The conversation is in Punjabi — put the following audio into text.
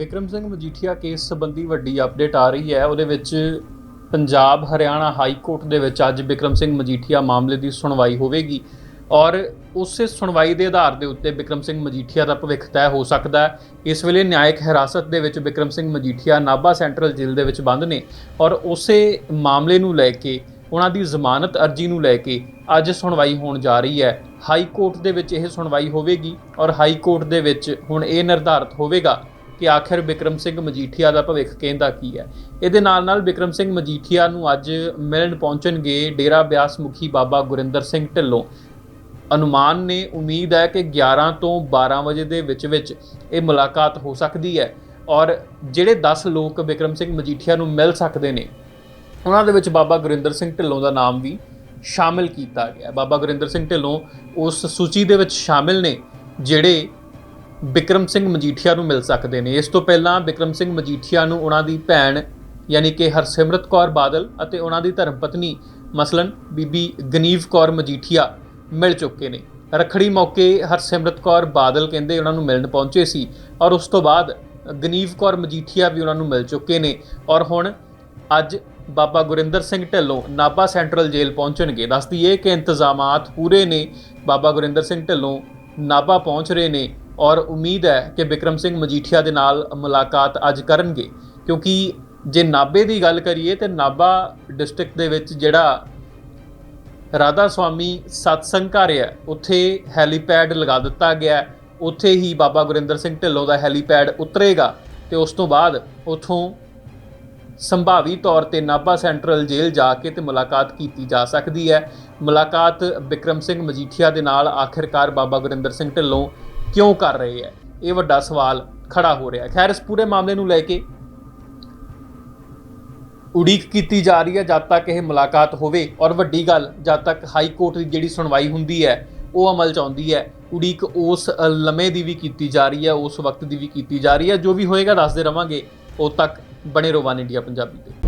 ਵਿਕਰਮ ਸਿੰਘ ਮਜੀਠੀਆ ਕੇਸ ਸੰਬੰਧੀ ਵੱਡੀ ਅਪਡੇਟ ਆ ਰਹੀ ਹੈ। ਉਹਦੇ ਵਿੱਚ ਪੰਜਾਬ ਹਰਿਆਣਾ ਹਾਈ ਕੋਰਟ ਦੇ ਵਿੱਚ ਅੱਜ ਵਿਕਰਮ ਸਿੰਘ ਮਜੀਠੀਆ ਮਾਮਲੇ ਦੀ ਸੁਣਵਾਈ ਹੋਵੇਗੀ ਔਰ ਉਸੇ ਸੁਣਵਾਈ ਦੇ ਆਧਾਰ ਦੇ ਉੱਤੇ ਵਿਕਰਮ ਸਿੰਘ ਮਜੀਠੀਆ ਦਾ ਭਵਿੱਖ ਤੈਅ ਹੋ ਸਕਦਾ ਹੈ। ਇਸ ਵੇਲੇ ਨਿਆਇਕ ਹਿਰਾਸਤ ਦੇ ਵਿੱਚ ਵਿਕਰਮ ਸਿੰਘ ਮਜੀਠੀਆ ਨਾਭਾ ਸੈਂਟਰਲ ਜੇਲ੍ਹ ਦੇ ਵਿੱਚ ਬੰਦ ਨੇ ਔਰ ਉਸੇ ਮਾਮਲੇ ਨੂੰ ਲੈ ਕੇ, ਉਹਨਾਂ ਦੀ ਜ਼ਮਾਨਤ ਅਰਜੀ ਨੂੰ ਲੈ ਕੇ ਅੱਜ ਸੁਣਵਾਈ ਹੋਣ ਜਾ ਰਹੀ ਹੈ। ਹਾਈ ਕੋਰਟ ਦੇ ਵਿੱਚ ਇਹ ਸੁਣਵਾਈ ਹੋਵੇਗੀ ਔਰ ਹਾਈ ਕੋਰਟ ਦੇ ਵਿੱਚ ਹੁਣ ਇਹ ਨਿਰਧਾਰਤ ਹੋਵੇਗਾ ਕਿ ਆਖਿਰ ਵਿਕਰਮ ਸਿੰਘ ਮਜੀਠੀਆ ਦਾ ਭਵਿੱਖ ਕਹਿੰਦਾ ਕੀ ਹੈ? ਇਹਦੇ ਨਾਲ ਨਾਲ ਵਿਕਰਮ ਸਿੰਘ ਮਜੀਠੀਆ ਨੂੰ ਅੱਜ ਮਿਲਣ ਪਹੁੰਚਣਗੇ ਡੇਰਾ ਬਿਆਸ ਮੁਖੀ ਬਾਬਾ ਗੁਰਿੰਦਰ ਸਿੰਘ ਢਿੱਲੋਂ। ਅਨੁਮਾਨ ਨੇ ਉਮੀਦ ਹੈ ਕਿ 11 ਤੋਂ 12 ਵਜੇ ਦੇ ਵਿੱਚ ਵਿੱਚ ਇਹ ਮੁਲਾਕਾਤ ਹੋ ਸਕਦੀ ਹੈ ਔਰ ਜਿਹੜੇ 10 ਲੋਕ ਵਿਕਰਮ ਸਿੰਘ ਮਜੀਠੀਆ ਨੂੰ ਮਿਲ ਸਕਦੇ ਨੇ, ਉਹਨਾਂ ਦੇ ਵਿੱਚ ਬਾਬਾ ਗੁਰਿੰਦਰ ਸਿੰਘ ਢਿੱਲੋਂ ਦਾ ਨਾਮ ਵੀ ਸ਼ਾਮਿਲ ਕੀਤਾ ਗਿਆ ਬਾਬਾ ਗੁਰਿੰਦਰ ਸਿੰਘ ਢਿੱਲੋਂ ਉਸ ਸੂਚੀ ਦੇ ਵਿੱਚ ਸ਼ਾਮਿਲ ਨੇ ਜਿਹੜੇ ਬਿਕਰਮ ਸਿੰਘ ਮਜੀਠੀਆ ਨੂੰ ਮਿਲ ਸਕਦੇ ਨੇ। ਇਸ ਤੋਂ ਪਹਿਲਾਂ ਬਿਕਰਮ ਸਿੰਘ ਮਜੀਠੀਆ ਨੂੰ ਉਹਨਾਂ ਦੀ ਭੈਣ ਯਾਨੀ ਕਿ ਹਰਸਿਮਰਤ ਕੌਰ ਬਾਦਲ ਅਤੇ ਉਹਨਾਂ ਦੀ ਧਰਮ ਪਤਨੀ ਮਸਲਨ ਬੀਬੀ ਗਨੀਵ ਕੌਰ ਮਜੀਠੀਆ ਮਿਲ ਚੁੱਕੇ ਨੇ। ਰਖੜੀ ਮੌਕੇ ਹਰਸਿਮਰਤ ਕੌਰ ਬਾਦਲ ਕਹਿੰਦੇ ਉਹਨਾਂ ਨੂੰ ਮਿਲਣ ਪਹੁੰਚੇ ਸੀ ਔਰ ਉਸ ਤੋਂ ਬਾਅਦ ਗਨੀਵ ਕੌਰ ਮਜੀਠੀਆ ਵੀ ਉਹਨਾਂ ਨੂੰ ਮਿਲ ਚੁੱਕੇ ਨੇ ਔਰ ਹੁਣ ਅੱਜ ਬਾਬਾ ਗੁਰਿੰਦਰ ਸਿੰਘ ਢਿੱਲੋਂ ਨਾਭਾ ਸੈਂਟਰਲ ਜੇਲ੍ਹ ਪਹੁੰਚਣਗੇ। ਦੱਸਦੀ ਹੈ ਕਿ ਇੰਤਜ਼ਾਮਾਤ ਪੂਰੇ ਨੇ। ਬਾਬਾ ਗੁਰਿੰਦਰ ਸਿੰਘ ਢਿੱਲੋਂ ਨਾਭਾ ਪਹੁੰਚ ਰਹੇ ਨੇ ਔਰ ਉਮੀਦ ਹੈ ਕਿ ਬਿਕਰਮ ਸਿੰਘ ਮਜੀਠੀਆ ਦੇ ਨਾਲ ਮੁਲਾਕਾਤ ਅੱਜ ਕਰਨਗੇ। ਕਿਉਂਕਿ ਜੇ ਨਾਭੇ ਦੀ ਗੱਲ ਕਰੀਏ ਤੇ ਨਾਭਾ ਡਿਸਟ੍ਰਿਕਟ ਦੇ ਵਿੱਚ ਜਿਹੜਾ ਰਾਧਾ ਸੁਆਮੀ ਸਤਸੰਗ ਘਰ ਹੈ, ਉੱਥੇ ਹੈਲੀਪੈਡ ਲਗਾ ਦਿੱਤਾ ਗਿਆ ਉੱਥੇ ਹੀ ਬਾਬਾ ਗੁਰਿੰਦਰ ਸਿੰਘ ਢਿੱਲੋਂ ਦਾ ਹੈਲੀਪੈਡ ਉਤਰੇਗਾ ਤੇ ਉਸ ਤੋਂ ਬਾਅਦ ਉਥੋਂ ਸੰਭਾਵੀ ਤੌਰ ਤੇ ਨਾਭਾ ਸੈਂਟਰਲ ਜੇਲ੍ਹ ਜਾ ਕੇ ਤੇ ਮੁਲਾਕਾਤ ਕੀਤੀ ਜਾ ਸਕਦੀ ਹੈ। ਮੁਲਾਕਾਤ ਬਿਕਰਮ ਸਿੰਘ ਮਜੀਠੀਆ ਦੇ ਨਾਲ ਆਖਿਰਕਾਰ ਬਾਬਾ ਗੁਰਿੰਦਰ ਸਿੰਘ ਢਿੱਲੋਂ ਕਿਉਂ ਕਰ ਰਹੇ ਹੈ? ਇਹ ਵੱਡਾ ਸਵਾਲ ਖੜਾ ਹੋ ਰਿਹਾ ਹੈ। ਖੈਰ ਇਸ ਪੂਰੇ ਮਾਮਲੇ ਨੂੰ ਲੈ ਕੇ ਉਡੀਕ ਕੀਤੀ ਜਾ ਰਹੀ ਹੈ ਜਦ ਤੱਕ ਇਹ ਮੁਲਾਕਾਤ ਹੋਵੇ। ਔਰ ਵੱਡੀ ਗੱਲ ਜਦ ਤੱਕ ਹਾਈ ਕੋਰਟ ਦੀ ਜਿਹੜੀ ਸੁਣਵਾਈ ਹੁੰਦੀ ਹੈ ਉਹ ਅਮਲ ਚ ਆਉਂਦੀ ਹੈ। ਉਡੀਕ ਉਸ ਅ, ਲਮੇ ਦੀ ਵੀ ਕੀਤੀ ਜਾ ਰਹੀ ਹੈ ਉਸ ਵਕਤ ਦੀ ਵੀ ਕੀਤੀ ਜਾ ਰਹੀ ਹੈ। ਜੋ ਵੀ ਹੋਏਗਾ ਦੱਸਦੇ ਰਵਾਂਗੇ। ਉਦ ਤੱਕ ਬਣੇ ਰਹੋ ਵਨ ਇੰਡੀਆ ਪੰਜਾਬੀ ਤੇ।